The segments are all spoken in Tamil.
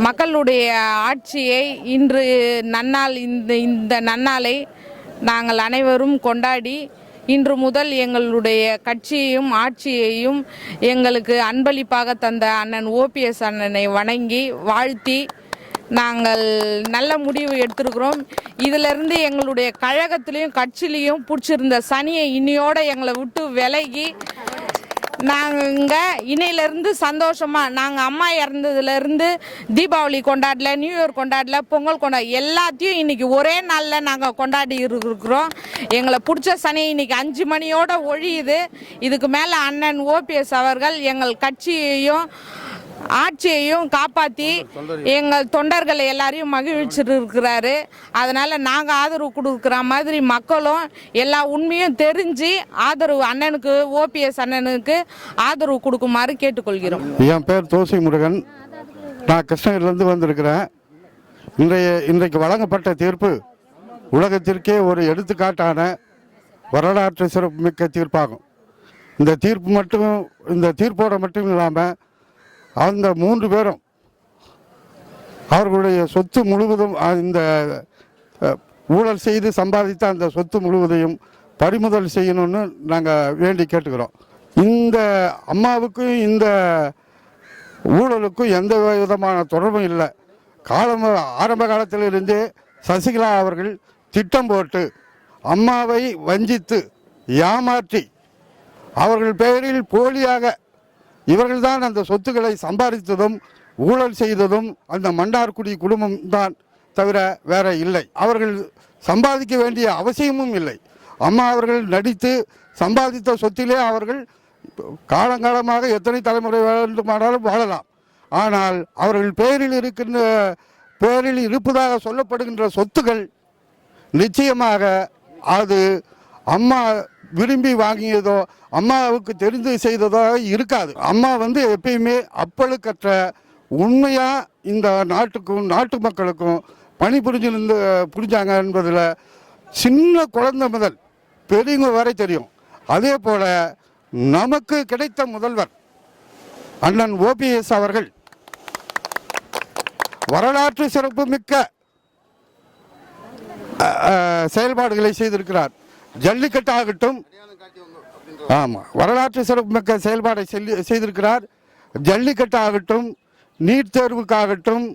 மக்களுடைய ஆட்சியை இன்று நன்னாள் இந்த இந்த நன்னாளை நாங்கள் அனைவரும் கொண்டாடி இன்று முதல் எங்களுடைய கட்சியையும் ஆட்சியையும் எங்களுக்கு அன்பளிப்பாக தந்த அண்ணன் ஓபிஎஸ் அண்ணனை வணங்கி வாழ்த்தி நாங்கள் நல்ல முடிவு எடுத்திருக்கிறோம். இதிலிருந்து எங்களுடைய கழகத்திலையும் கட்சியிலையும் பிடிச்சிருந்த சனியை இன்னியோட எங்களை விட்டு விலகி நாங்கள் இன்னையிலேருந்து சந்தோஷமாக நாங்கள் அம்மா இறந்ததுலேருந்து தீபாவளி கொண்டாடல நியூ இயர் கொண்டாடல பொங்கல் கொண்டா எல்லாத்தையும் இன்னைக்கு ஒரே நாளில் நாங்கள் கொண்டாடி இருக்கிறோம். எங்களை பிடிச்ச சனி இன்னைக்கு அஞ்சு மணியோட ஒழியுது. இதுக்கு மேலே அண்ணன் ஓபிஎஸ் அவர்கள் எங்கள் கட்சியையும் ஆட்சியையும் காப்பாற்றி எங்கள் தொண்டர்களை எல்லாரையும் மகிழ்ச்சிட்டு இருக்கிறாரு அதனால் நாங்கள் ஆதரவு கொடுக்குற மாதிரி மக்களும் எல்லா உண்மையும் தெரிஞ்சு ஆதரவு அண்ணனுக்கு ஓபிஎஸ் அண்ணனுக்கு ஆதரவு கொடுக்குமாறு கேட்டுக்கொள்கிறோம். என் பேர் தோசி முருகன். நான் கிருஷ்ணகிரிலேருந்து வந்திருக்கிறேன். இன்றைய இன்றைக்கு வழங்கப்பட்ட தீர்ப்பு உலகத்திற்கே ஒரு எடுத்துக்காட்டான வரலாற்று சிறப்புமிக்க தீர்ப்பாகும். இந்த தீர்ப்பு மட்டும் இந்த தீர்ப்போட மட்டும் இல்லாமல் அந்த மூன்று பேரும். அவர்களுடைய சொத்து முழுவதும் இந்த ஊழல் செய்து சம்பாதித்த அந்த சொத்து முழுவதையும் பறிமுதல் செய்யணும்னு நாங்கள் வேண்டி கேட்டுக்கிறோம். இந்த அம்மாவுக்கும் இந்த ஊழலுக்கும் எந்த விதமான தொடர்பும் இல்லை. காலம் ஆரம்ப காலத்திலிருந்தே சசிகலா அவர்கள் திட்டம் போட்டு அம்மாவை வஞ்சித்து ஏமாற்றி அவர்கள் பெயரில் போலியாக இவர்கள்தான் அந்த சொத்துக்களை சம்பாதித்ததும் ஊழல் செய்ததும் அந்த மன்னார்குடி குடும்பம் தான் தவிர வேற இல்லை. அவர்கள் சம்பாதிக்க வேண்டிய அவசியமும் இல்லை. அம்மா அவர்கள் நடித்து சம்பாதித்த சொத்திலே அவர்கள் காலங்காலமாக எத்தனை தலைமுறை வேண்டுமானாலும் வாழலாம். ஆனால் அவர்கள் பெயரில் இருக்கின்ற பெயரில் இருப்பதாக சொல்லப்படுகின்ற சொத்துக்கள் நிச்சயமாக அது அம்மா விரும்பி வாங்கியதோ அம்மாவுக்கு தெரிந்து செய்ததோ இருக்காது. அம்மா வந்து எப்பயுமே அப்பழுக்கற்ற உண்மையா இந்த நாட்டுக்கும் நாட்டு மக்களுக்கும் பணி புரிஞ்சிருந்து புரிஞ்சாங்க என்பதில் சின்ன குழந்தை முதல் பெரியவங்க வரை தெரியும். அதே போல நமக்கு கிடைத்த முதல்வர் அண்ணன் ஓபிஎஸ் அவர்கள் வரலாற்று சிறப்பு மிக்க செயல்பாடுகளை செய்திருக்கிறார். ஜல்லிக்கட்டு ஆகட்டும் ஆமாம் வரலாற்று சிறப்புமிக்க செயல்பாடை செல்லி- செய்திருக்கிறார். ஜல்லிக்கட்டு ஆகட்டும் நீட் தேர்வுக்காகட்டும்.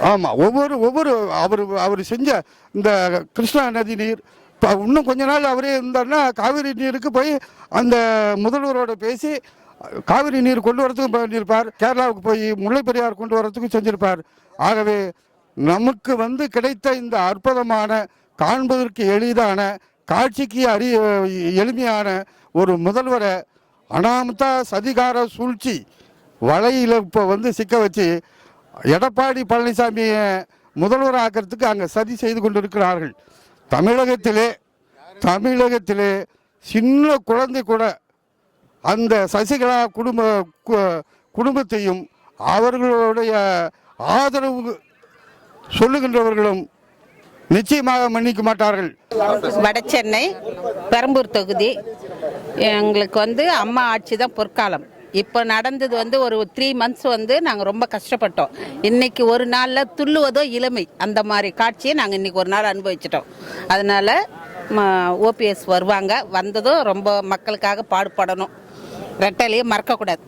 ஆமாம் ஒவ்வொரு ஒவ்வொரு அவர் அவர் செஞ்ச இந்த கிருஷ்ணா நதி நீர் இப்போ இன்னும் கொஞ்ச நாள் அவரே இருந்தார்னா காவிரி நீருக்கு போய் அந்த முதல்வரோட பேசி காவிரி நீர் கொண்டு வரத்துக்கும் பண்ணியிருப்பார். கேரளாவுக்கு போய் முல்லை பெரியார் கொண்டு வரத்துக்கும் செஞ்சிருப்பார். ஆகவே நமக்கு வந்து கிடைத்த இந்த அற்புதமான காண்பதற்கு எளிதான காட்சிக்கு அறி எளிமையான ஒரு முதல்வரை அனாமத்தா சதிகார சூழ்ச்சி வலையில் இப்போ வந்து சிக்க வச்சு எடப்பாடி பழனிசாமியை முதல்வர் ஆக்கிறதுக்கு அங்கே சதி செய்து கொண்டிருக்கிறார்கள். தமிழகத்திலே தமிழகத்திலே சின்ன குழந்தை கூட அந்த சசிகலா குடும்ப குடும்பத்தையும் அவர்களுடைய ஆதரவு சொல்லுகின்றவர்களும் நிச்சயமாக மன்னிக்க மாட்டார்கள். வடசென்னை பெரம்பூர் தொகுதி. எங்களுக்கு வந்து அம்மா ஆட்சி தான் பொற்காலம். இப்போ நடந்தது வந்து ஒரு த்ரீ மந்த்ஸ் வந்து நாங்கள் ரொம்ப கஷ்டப்பட்டோம். இன்னைக்கு ஒரு நாளில் துள்ளுவதோ இளமை. அந்த மாதிரி காட்சியை நாங்கள் இன்னைக்கு ஒரு நாள் அனுபவிச்சிட்டோம். அதனால ஓபிஎஸ் வருவாங்க. வந்ததும் ரொம்ப மக்களுக்காக பாடுபடணும். ரெட்டலையும் மறக்கக்கூடாது.